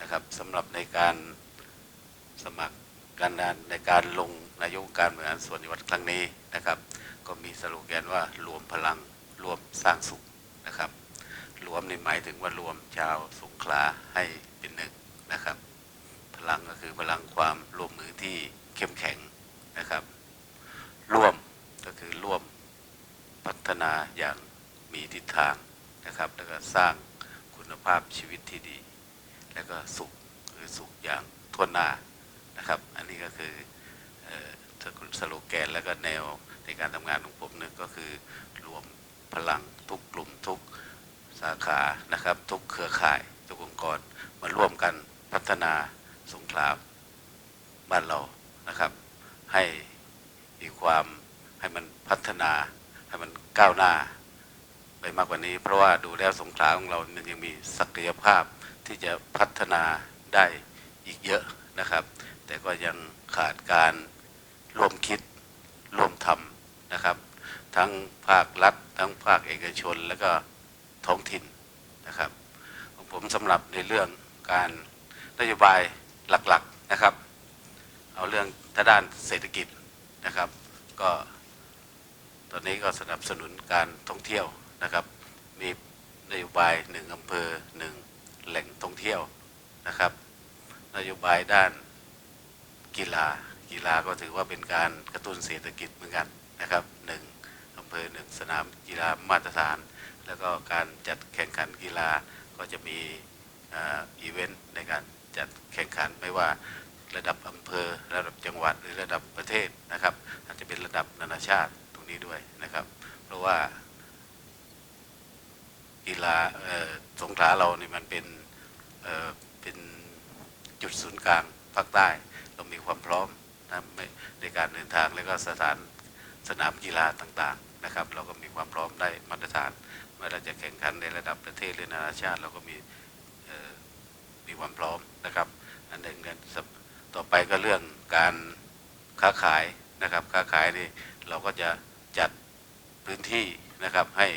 นะครับสำหรับในการสมัครการงานในการลงนายกองการบริหารส่วนจังหวัดครั้งนี้นะครับ ก็มีสโลแกนว่ารวมพลังรวมสร้างสุขนะครับ รวมในหมายถึงว่ารวมชาวสงขลาให้เป็นหนึ่งนะครับ พลังก็คือพลังความร่วมมือที่เข้มแข็งนะครับ ร่วมก็คือร่วมพัฒนาอย่างมีทิศทางนะครับ แล้วก็สร้างคุณภาพชีวิตที่ดี แล้วก็สุขคือสุขอย่างทั่วหน้านะครับ อันนี้ก็คือเอ่อสโลแกนแล้วก็แนวในการทำงานของผมเนี่ยก็คือรวมพลังทุกกลุ่มทุกสาขานะครับ ทุกเครือข่ายทุกองค์กรมาร่วมกันพัฒนาสงขลาบ้านเรานะครับ ให้มีความให้มันพัฒนาให้มันก้าวหน้าไปมากกว่านี้ เพราะว่าดูแล้วสงขลาของเรามันยังมีศักยภาพ ที่จะพัฒนาได้อีกเยอะนะครับ แต่ก็ยังขาดการร่วมคิดร่วมทำนะครับ ทั้งภาครัฐ ทั้งภาคเอกชนแล้วก็ท้องถิ่นนะครับของผมสำหรับในเรื่องการนโยบายหลักๆนะครับ เอาเรื่องทางด้านเศรษฐกิจนะครับ ก็ตอนนี้ก็สนับสนุนการท่องเที่ยวนะครับ มีนโยบายหนึ่งอำเภอหนึ่ง แหล่งท่องเที่ยวนะครับ นโยบายด้านกีฬากีฬาก็ถือว่าเป็นการกระตุ้นเศรษฐกิจเหมือนกันนะครับหนึ่งอำเภอหนึ่งสนามกีฬามาตรฐาน แล้วก็การจัดแข่งขันกีฬาก็จะมีอีเวนต์ในการจัดแข่งขันไม่ว่าระดับอำเภอระดับจังหวัดหรือระดับประเทศนะครับ อาจจะเป็นระดับนานาชาติตรงนี้ด้วยนะครับ เพราะว่า กีฬาสงขลาเรานี่มันเป็นเเป็นจุดศูนย์กลางภาคใต้ เรามีความพร้อมนะในการเดินทางแล้วก็สถานสนามกีฬาต่างๆนะครับ เราก็มีความพร้อมได้มาตรฐานเมื่อเราจะแข่งขันในระดับประเทศหรือนานาชาติ เราก็มีมีความพร้อมนะครับ อันหนึ่งกันต่อไปก็เรื่องการค้าขายนะครับค้าขายนี่เราก็จะจัดพื้นที่นะครับให้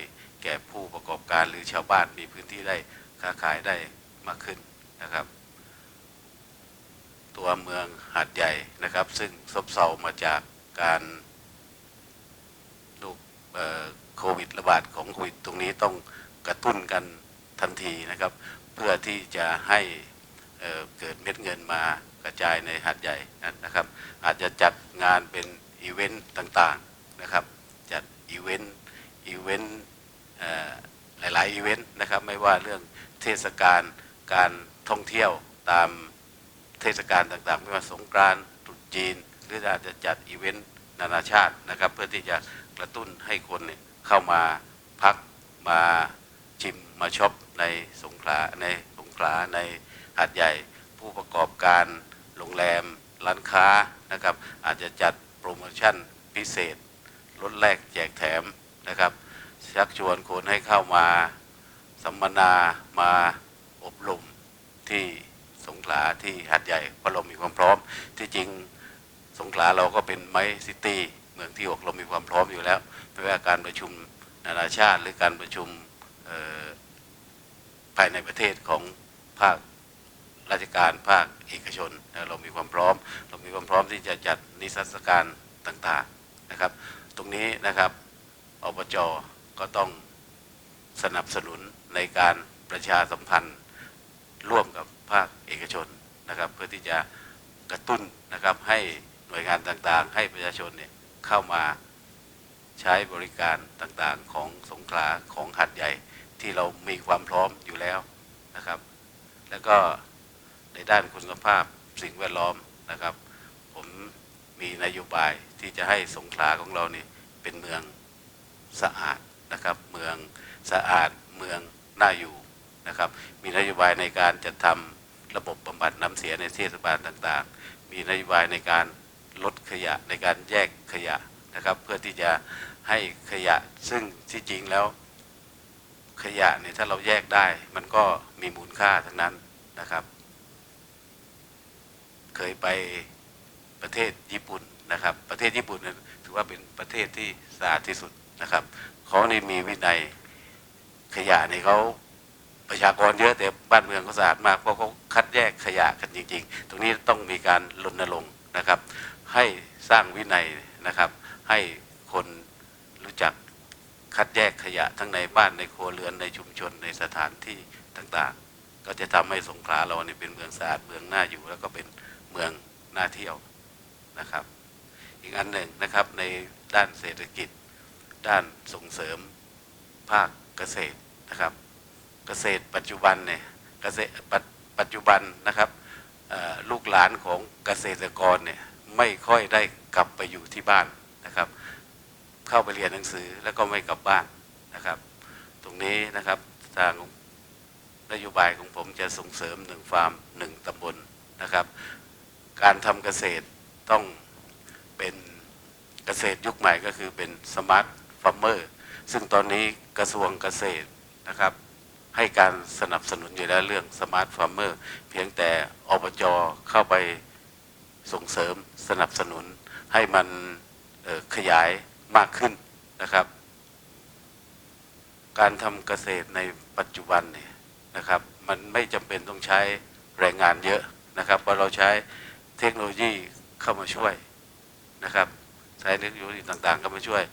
แก่ผู้ประกอบการหรือชาวบ้านมีพื้นที่ได้ค้าขายได้มากขึ้นนะครับ ตัวเมืองหาดใหญ่นะครับ ซึ่งซบเซามาจากการลูโควิดระบาดของโควิดตรงนี้ต้องกระตุ้นกันทันทีนะครับ เพื่อที่จะให้เอ่อเกิดเม็ดเงินมากระจายในหาดใหญ่นะครับ อาจจะจัดงานเป็นอีเวนต์ต่างๆนะครับ จัดอีเวนต์อีเวนต์ หลาย ๆ อีเวนต์นะครับ ไม่ว่าเรื่องเทศกาลการท่องเที่ยวตามเทศกาลต่าง ๆ ไม่ว่าสงกรานต์ตรุษจีน หรืออาจจะจัดอีเวนต์นานาชาตินะครับ เพื่อที่จะกระตุ้นให้คนเนี่ยเข้ามาพักมาชิมมาช็อปในสงขลาในสงขลาในหาดใหญ่ ผู้ประกอบการโรงแรมร้านค้านะครับ อาจจะจัดโปรโมชั่นพิเศษลดแลกแจกแถมนะครับ ชักชวนคนให้เข้ามาสัมมนามาอบรมที่สงขลาที่หัดใหญ่เพราะเรามีความพร้อม ที่จริงสงขลาเราก็เป็นไมซิตี้เมืองที่หกเรามีความพร้อมอยู่แล้วไม่ว่าการประชุมนานาชาติ หรือการประชุมภายในประเทศของภาคราชการภาคเอกชน เรามีความพร้อม เรามีความพร้อมที่จะจัดนิทรรศการต่างๆนะครับ ตรงนี้นะครับอบจ ก็ต้องสนับสนุนในการประชาสัมพันธ์ร่วมกับภาคเอกชนนะครับ เพื่อที่จะกระตุ้นนะครับให้หน่วยงานต่างๆ ให้ประชาชนเนี่ยเข้ามาใช้บริการต่างๆ ของสงขลาของหัดใหญ่ที่เรามีความพร้อมอยู่แล้วนะครับ แล้วก็ในด้านคุณภาพสิ่งแวดล้อมนะครับ ผมมีนโยบายที่จะให้สงขลาของเราเนี่เป็นเมืองสะอาด นะครับเมืองสะอาดเมืองน่าอยู่นะครับมีนโยบายในการจัดทำระบบบำบัดน้ำเสียในเทศบาลต่างๆ มีนโยบายในการลดขยะในการแยกขยะนะครับ เพื่อที่จะให้ขยะซึ่งที่จริงแล้ว ขยะเนี่ยถ้าเราแยกได้ มันก็มีมูลค่าทั้งนั้นนะครับ เคยไปประเทศญี่ปุ่นนะครับ ประเทศญี่ปุ่นถือว่าเป็นประเทศที่สะอาดที่สุดนะครับ เขานี่มีวินัยขยะเนี่เขาประชากรเยอะแต่บ้านเมืองเขาสะอาดมากเพราะเขาคัดแยกขยะกันจริง ๆ ตรงนี้ต้องมีการรณรงค์นะครับ ให้สร้างวินัยนะครับ ให้คนรู้จักคัดแยกขยะทั้งในบ้านในครัวเรือนในชุมชนในสถานที่ต่างๆ ก็จะทำให้สงขลาเราเนี่ยเป็นเมืองสะอาดเมืองน่าอยู่ แล้วก็เป็นเมืองน่าเที่ยวนะครับ อีกอันหนึ่งนะครับในด้านเศรษฐกิจ ด้านส่งเสริมภาคเกษตรนะครับ เกษตรปัจจุบันเนี่ยเกษตรปัจปัจจุบันนะครับลูกหลานของเกษตรกรเนี่ยไม่ค่อยได้กลับไปอยู่ที่บ้านนะครับ เข้าไปเรียนหนังสือแล้วก็ไม่กลับบ้านนะครับ ตรงนี้นะครับทางนโยบายของผมจะส่งเสริมหนึ่งฟาร์มหนึ่งตำบลนะครับ การทำเกษตรต้องเป็นเกษตรยุคใหม่ก็คือเป็นสมาร์ท ฟาร์มเมอร์ซึ่งตอนนี้กระทรวงเกษตรนะครับให้การสนับสนุนอยู่แล้วเรื่องสมาร์ทฟาร์มเมอร์เพียงแต่อบจเข้าไปส่งเสริมสนับสนุนให้มันขยายมากขึ้นนะครับ การทำเกษตรในปัจจุบันเนี่ยนะครับ มันไม่จำเป็นต้องใช้แรงงานเยอะนะครับเพราะเราใช้เทคโนโลยีเข้ามาช่วยนะครับใช้เทคโนโลยีต่างๆเข้ามาช่วย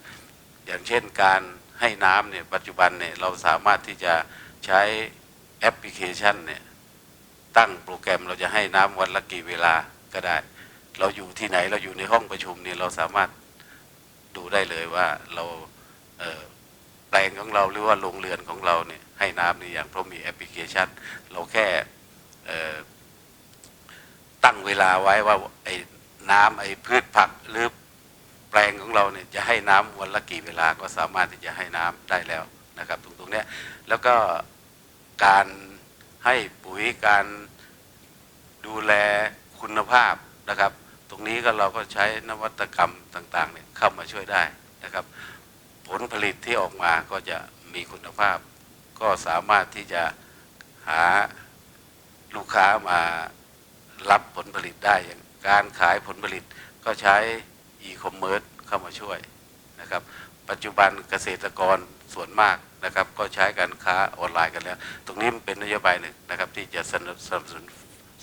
อย่างเช่นการให้น้ำเนี่ยปัจจุบันเนี่ยเราสามารถที่จะใช้แอปพลิเคชันเนี่ยตั้งโปรแกรมเราจะให้น้ำวันละกี่เวลาก็ได้ เราอยู่ที่ไหนเราอยู่ในห้องประชุมเนี่ยเราสามารถดูได้เลยว่าเราเแปลงของเราหรือว่าโรงเรือนของเราเนี่ยให้น้ำนี่อย่างเพราะมีแอปพลิเคชัน เราแค่ตั้งเวลาไว้ว่าไอ้น้ำไอ้พืชผักหรือ ให้น้ำวันละกี่เวลาก็สามารถที่จะให้น้ำได้แล้วนะครับ ตรงตรงนี้แล้วก็การให้ปุ๋ยการดูแลคุณภาพนะครับ ตรงนี้ก็เราก็ใช้นวัตกรรมต่างๆเนี่ยเข้ามาช่วยได้นะครับ ผลผลิตที่ออกมาก็จะมีคุณภาพ ก็สามารถที่จะหาลูกค้ามารับผลผลิตได้อย่างการขายผลผลิตก็ใช้อีคอมเมิร์ซเข้ามาช่วย นะครับปัจจุบันเกษตรกรส่วนมากนะครับก็ใช้การค้าออนไลน์กันแล้ว ตรงนี้มันเป็นนโยบายหนึ่งนะครับที่จะสนับสนุน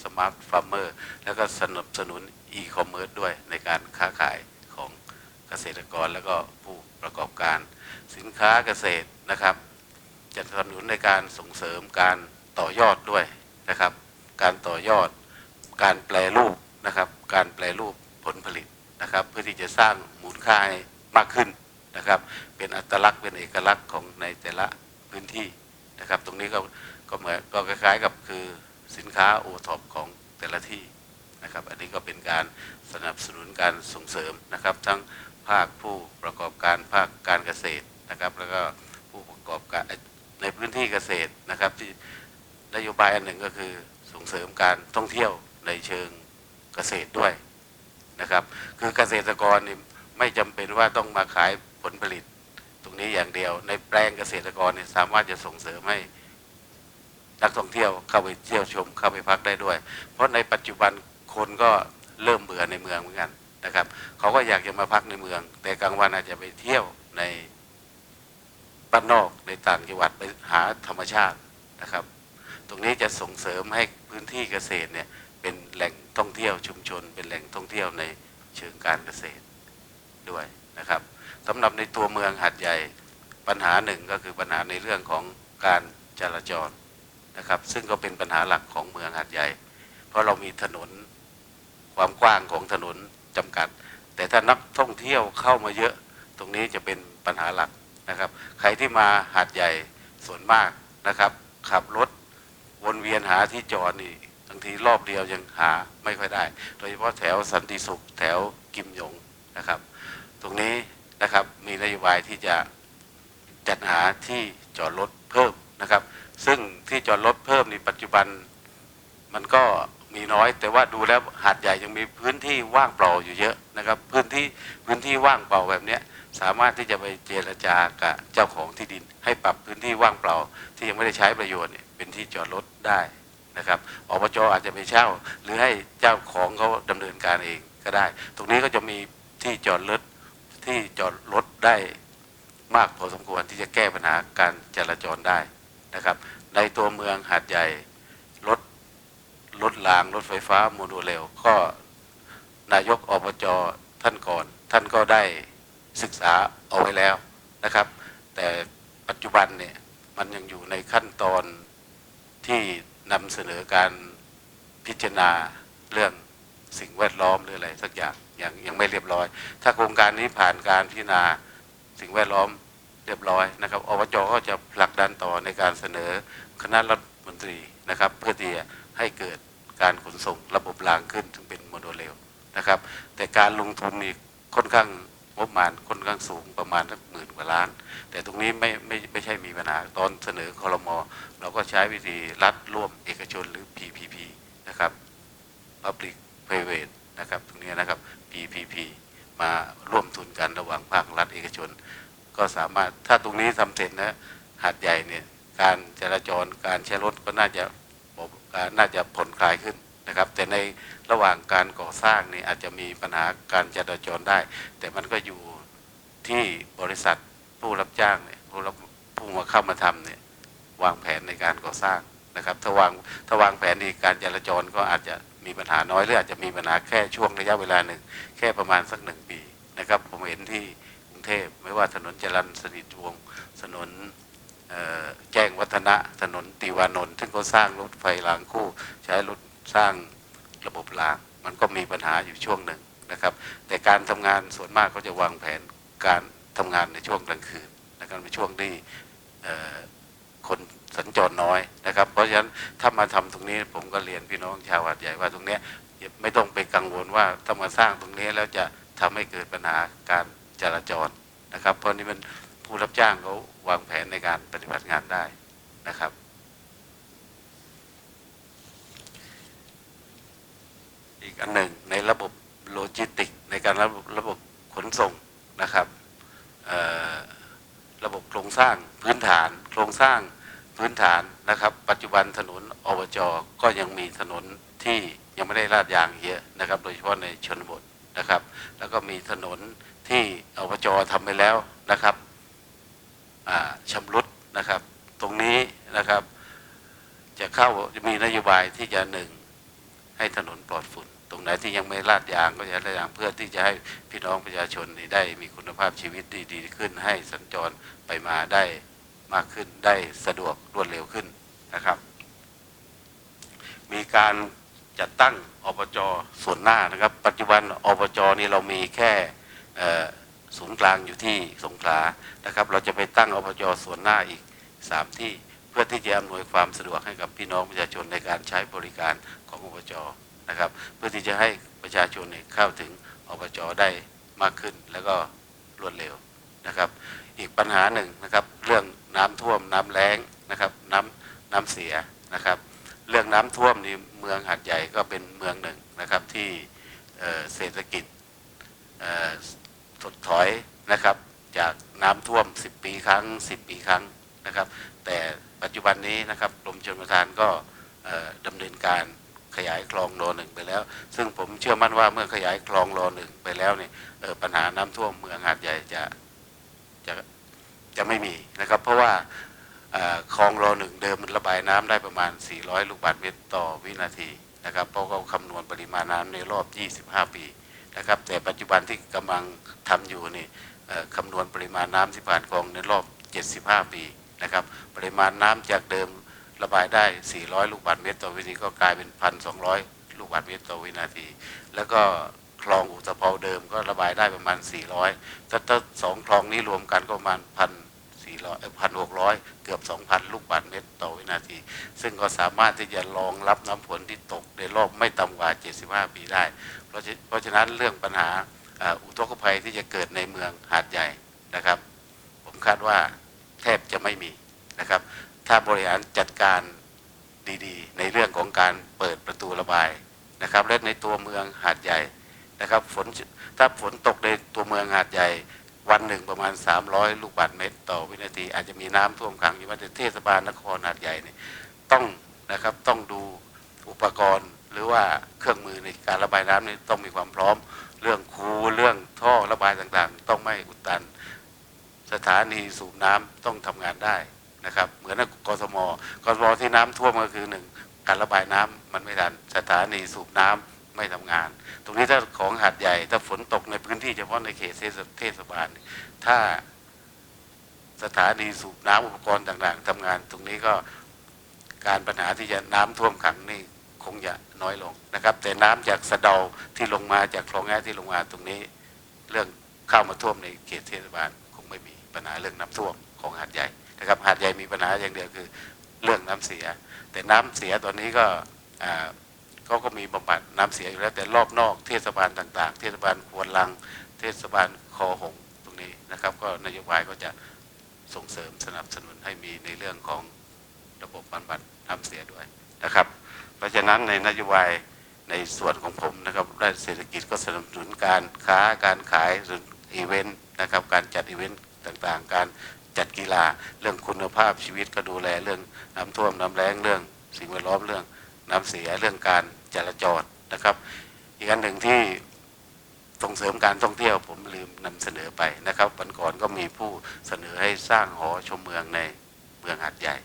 สมาร์ทฟาร์มเมอร์แล้วก็สนับสนุนอีคอมเมิร์ซด้วยในการค้าขายของเกษตรกรแล้วก็ผู้ประกอบการ สินค้าเกษตรนะครับจะสนับสนุนในการส่งเสริมการต่อยอดด้วยนะครับ การต่อยอด การแปลรูปนะครับ การแปลรูปผลผลิตนะครับ เพื่อที่จะสร้างมูลค่าให้ มากขึ้นนะครับ เป็นอัตลักษณ์เป็นเอกลักษณ์ของในแต่ละพื้นที่นะครับ ตรงนี้ก็ก็เหมือนก็คล้าย ๆ กับคือสินค้าโอท็อปของแต่ละที่นะครับ อันนี้ก็เป็นการสนับสนุนการส่งเสริมนะครับ ทั้งภาคผู้ประกอบการภาคการเกษตรนะครับ แล้วก็ผู้ประกอบการในพื้นที่เกษตรนะครับ ที่นโยบายอันหนึ่งก็คือส่งเสริมการท่องเที่ยวในเชิงเกษตรด้วยนะครับ คือเกษตรกรนี่ ไม่จำเป็นว่าต้องมาขายผลผลิต ตรงนี้อย่างเดียว ในแปลงเกษตรกรเนี่ยสามารถจะส่งเสริมให้นักท่องเที่ยวเข้าไปเที่ยวชมเข้าไปพักได้ด้วย เพราะในปัจจุบันคนก็เริ่มเบื่อในเมืองเหมือนกันนะครับ เขาก็อยากจะมาพักในเมือง แต่กลางวันอาจจะไปเที่ยวในบ้านนอกในต่างจังหวัดไปหาธรรมชาตินะครับ ตรงนี้จะส่งเสริมให้พื้นที่เกษตรเนี่ยเป็นแหล่งท่องเที่ยวชุมชน เป็นแหล่งท่องเที่ยวในเชิงการเกษตร ด้วยนะครับสำหรับในตัวเมืองหัดใหญ่ปัญหาหนึ่งก็คือปัญหาในเรื่องของการจราจรนะครับ ซึ่งก็เป็นปัญหาหลักของเมืองหัดใหญ่ เพราะเรามีถนนความกว้างของถนนจำกัด แต่ถ้านักท่องเที่ยวเข้ามาเยอะ ตรงนี้จะเป็นปัญหาหลักนะครับ ใครที่มาหาดใหญ่ส่วนมากนะครับ ขับรถวนเวียนหาที่จอดนี่บางทีรอบเดียวยังหาไม่ค่อยได้ โดยเฉพาะแถวสันติสุขแถวกิมยงนะครับ ตรงนี้นะครับมีนโยบายที่จะจัดหาที่จอดรถเพิ่มนะครับ ซึ่งที่จอดรถเพิ่มในปัจจุบันมันก็มีน้อย แต่ว่าดูแล้วหาดใหญ่ยังมีพื้นที่ว่างเปล่าอยู่เยอะนะครับ พื้นที่พื้นที่ว่างเปล่าแบบนี้สามารถที่จะไปเจรจากับเจ้าของที่ดิน ให้ปรับพื้นที่ว่างเปล่า ที่ยังไม่ได้ใช้ประโยชน์เป็นที่จอดรถได้นะครับอบจอาจจะไปเช่า หรือให้เจ้าของเขาดำเนินการเองก็ได้ ตรงนี้ก็จะมีที่จอดรถ ที่จอดรถได้มากพอสมควรที่จะแก้ปัญหาการจราจรได้นะครับ ในตัวเมืองหาดใหญ่รถรถรางรถไฟฟ้าโมโนเรลก็นายกอบจท่านก่อน ท่านก็ได้ศึกษาเอาไว้แล้วนะครับ แต่ปัจจุบันเนี่ยมันยังอยู่ในขั้นตอนที่นำเสนอการพิจารณาเรื่อง สิ่งแวดล้อมหรืออะไรสักอย่างยังยังไม่เรียบร้อย ถ้าโครงการนี้ผ่านการพิจารณาสิ่งแวดล้อมเรียบร้อยนะครับอบจก็จะผลักดันต่อในการเสนอคณะรัฐมนตรีนะครับ เพื่อที่จะให้เกิดการขนส่งระบบรางขึ้นถึงเป็นโมโนเรลนะครับ แต่การลงทุนนี่ค่อนข้างงบประมาณค่อนข้างสูงประมาณสักหมื่นกว่าล้าน แต่ตรงนี้ไม่ไม่ไม่ใช่มีปัญหาตอนเสนอคอรมอเราก็ใช้วิธีรัฐร่วมเอกชนหรือ PPP นะครับ Public p r i v a t นะครับตรงนี้นะครับ PPP มาร่วมทุนกันระหว่างภาครัฐเอกชน ก็สามารถถ้าตรงนี้ทำเสร็จนะหาดใหญ่เนี่ยการจราจรการใช้รถก็น่าจะการน่าจะผ่อนคลายขึ้นนะครับ แต่ในระหว่างการก่อสร้างนี่อาจจะมีปัญหาการจราจรได้ แต่มันก็อยู่ที่บริษัทผู้รับจ้างเนี่ยผู้รับผู้มาเข้ามาทำเนี่ยวางแผนในการก่อสร้างนะครับถ้าวางถ้าวางแผนในการจราจรก็อาจจะ มีปัญหาน้อยหรืออาจจะมีปัญหาแค่ช่วงระยะเวลาหนึ่งแค่ประมาณสักหนึ่งปีนะครับ ผมเห็นที่กรุงเทพไม่ว่าถนนจรัญสนิทวงศ์ถนนแจ้งวัฒนะถนนติวานนท์ซึ่งเขาสร้างรถไฟรางคู่ ใช้รถสร้างระบบราง มันก็มีปัญหาอยู่ช่วงหนึ่งนะครับ แต่การทำงานส่วนมากเขาจะวางแผนการทำงานในช่วงกลางคืนนะครับในช่วงที่คน สัญจรน้อยนะครับ เพราะฉะนั้นถ้ามาทำตรงนี้ผมก็เรียนพี่น้องชาวหาดใหญ่ว่าตรงนี้ไม่ต้องไปกังวลว่าถ้ามาสร้างตรงนี้แล้วจะทำให้เกิดปัญหาการจราจรนะครับ เพราะนี่มันผู้รับจ้างเขาวางแผนในการปฏิบัติงานได้นะครับ อีกอันหนึ่งในระบบโลจิสติก ในการระบบระบบขนส่งนะครับระบบโครงสร้างพื้นฐาน โครงสร้าง พื้นฐานนะครับ ปัจจุบันถนนอบจก็ยังมีถนนที่ยังไม่ได้ลาดยางเยอะนะครับ โดยเฉพาะในชนบทนะครับ แล้วก็มีถนนที่อบจทำไปแล้วนะครับอ่าชำรุดนะครับ ตรงนี้นะครับ จะเข้าจะมีนโยบายที่จะหนึ่งให้ถนนปลอดฝุ่น ตรงไหนที่ยังไม่ลาดยางก็จะลาดยางเพื่อที่จะให้พี่น้องประชาชนได้มีคุณภาพชีวิตที่ดีขึ้นให้สัญจรไปมาได้ มากขึ้นได้สะดวกรวดเร็วขึ้นนะครับ มีการจัดตั้งอบจส่วนหน้านะครับ ปัจจุบันอบจนี่เรามีแค่ศูนย์กลางอยู่ที่สงขลานะครับ เราจะไปตั้งอบจส่วนหน้าอีกสามที่เพื่อที่จะอำนวยความสะดวกให้กับพี่น้องประชาชนในการใช้บริการของอบจนะครับ เพื่อที่จะให้ประชาชนเข้าถึงอบจได้มากขึ้นแล้วก็รวดเร็วนะครับ อีกปัญหาหนึ่งนะครับ น้ำท่วมน้ำแล้งนะครับน้ำน้ำเสียนะครับ เรื่องน้ำท่วมนี่เมืองหาดใหญ่ก็เป็นเมืองหนึ่งนะครับที่เศรษฐกิจถดถอยนะครับ จากน้ำท่วม 10 ปีครั้ง 10 ปีครั้งนะครับ แต่ปัจจุบันนี้นะครับกรมชลประทานก็เอ่อดำเนินการขยายคลองรอหนึ่งไปแล้ว ซึ่งผมเชื่อมั่นว่าเมื่อขยายคลองรอหนึ่งไปแล้วเนี่ยปัญหาน้ำท่วมเมืองหาดใหญ่จะจะ จะไม่มีนะครับ เพราะว่าคลองรอหนึ่งเดิมมันระบายน้ำได้ประมาณ 400 ลูกบาศก์เมตรต่อวินาทีนะครับเพราะเขาคำนวณปริมาณน้ำในรอบ 25 ปีนะครับ แต่ปัจจุบันที่กำลังทำอยู่นี่คำนวณปริมาณน้ำที่ผ่านคลองในรอบ 75 ปีนะครับ ปริมาณน้ำจากเดิมระบายได้ 400 ลูกบาศก์เมตรต่อวินาทีก็กลายเป็น 1,200 ลูกบาศก์เมตรต่อวินาที แล้วก็คลองอุตภเปาเดิมก็ระบายได้ประมาณ 400 ถ้าสองคลองนี้รวมกันก็ประมาณพันสี่ ร้อยพันหกร้อยเกือบสองพันลูกบาศก์เมตรต่อวินาที ซึ่งก็สามารถที่จะรองรับน้ำฝนที่ตกในรอบไม่ต่ำกว่า 75 ปีได้ เพราะฉะเพราะฉะนั้นเรื่องปัญหาอุทกภัยที่จะเกิดในเมืองหาดใหญ่นะครับ ผมคาดว่าแทบจะไม่มีนะครับ ถ้าบริหารจัดการดีๆ ในเรื่องของการเปิดประตูระบายนะครับและในตัวเมืองหาดใหญ่นะครับฝนถ้าฝนตกในตัวเมืองหาดใหญ่ วันหนึ่งประมาณ 300 ลูกบาศก์เมตร ต่อวินาที อาจจะมีน้ำท่วมขังอยู่ว่าแต่เทศบาลนครหาดใหญ่เนี่ยต้องนะครับต้องดูอุปกรณ์หรือว่าเครื่องมือในการระบายน้ำนี่ต้องมีความพร้อม เรื่องคูเรื่องท่อระบายต่างๆ ต้องไม่อุดตัน สถานีสูบน้ำต้องทำงานได้นะครับ เหมือนกับกทมกทมที่น้ำท่วมก็คือหนึ่งการระบายน้ำมันไม่ทันสถานีสูบน้ำ ไม่ทำงาน ตรงนี้ถ้าของหาดใหญ่ ถ้าฝนตกในพื้นที่เฉพาะในเขตเทศบาล ถ้าสถานีสูบน้ำอุปกรณ์ต่างๆทำงาน ตรงนี้ก็การปัญหาที่จะน้ำท่วมขังนี่คงจะน้อยลงนะครับ แต่น้ำจากสะเดาที่ลงมาจากคลองแง่ที่ลงมาตรงนี้ เรื่องเข้ามาท่วมในเขตเทศบาลคงไม่มีปัญหาเรื่องน้ำท่วมของหาดใหญ่นะครับหาดใหญ่มีปัญหาอย่างเดียวคือเรื่องน้ำเสีย แต่น้ำเสียตอนนี้ก็อ่า เขาก็มีบำบัดน้ำเสียอยู่แล้วแต่รอบนอกเทศบาลต่าง ๆ เทศบาลควนลัง เทศบาลคอหงส์ตรงนี้นะครับ ก็นโยบายก็จะส่งเสริมสนับสนุนให้มีในเรื่องของระบบบำบัดน้ำเสียด้วยนะครับ เพราะฉะนั้นในนโยบายในส่วนของผมนะครับด้านเศรษฐกิจก็สนับสนุนการค้าการขายหรืออีเวนต์นะครับ การจัดอีเวนต์ต่างๆ การจัดกีฬาเรื่องคุณภาพชีวิตก็ดูแลเรื่องน้ำท่วมน้ำแล้งเรื่องสิ่งแวดล้อมเรื่องน้ำเสียเรื่องการ จราจรนะครับ อีกอันหนึ่งที่ส่งเสริมการท่องเที่ยวผมลืมนำเสนอไปนะครับวันก่อนก็มีผู้เสนอให้สร้างหอชมเมืองในเมืองหาดใหญ่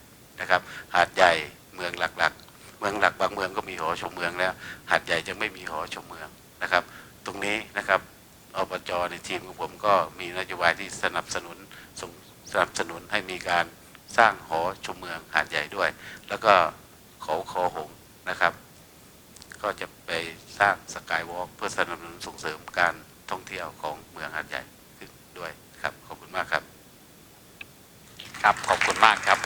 นะครับ หาดใหญ่เมืองหลักๆ เมืองหลักบางเมืองก็มีหอชมเมืองแล้ว หาดใหญ่จะไม่มีหอชมเมืองนะครับ ตรงนี้นะครับอบจในทีมของผมก็มีนโยบายที่สนับสนุนส่งสนับสนุนให้มีการสร้างหอชมเมืองหาดใหญ่ด้วย แล้วก็เขาคอหงนะครับ ก็จะไปสร้างสกายวอล์กเพื่อสนับสนุนส่งเสริมการท่องเที่ยวของเมืองหาดใหญ่ขึ้นด้วยครับ ขอบคุณมากครับ ครับ ขอบคุณมากครับ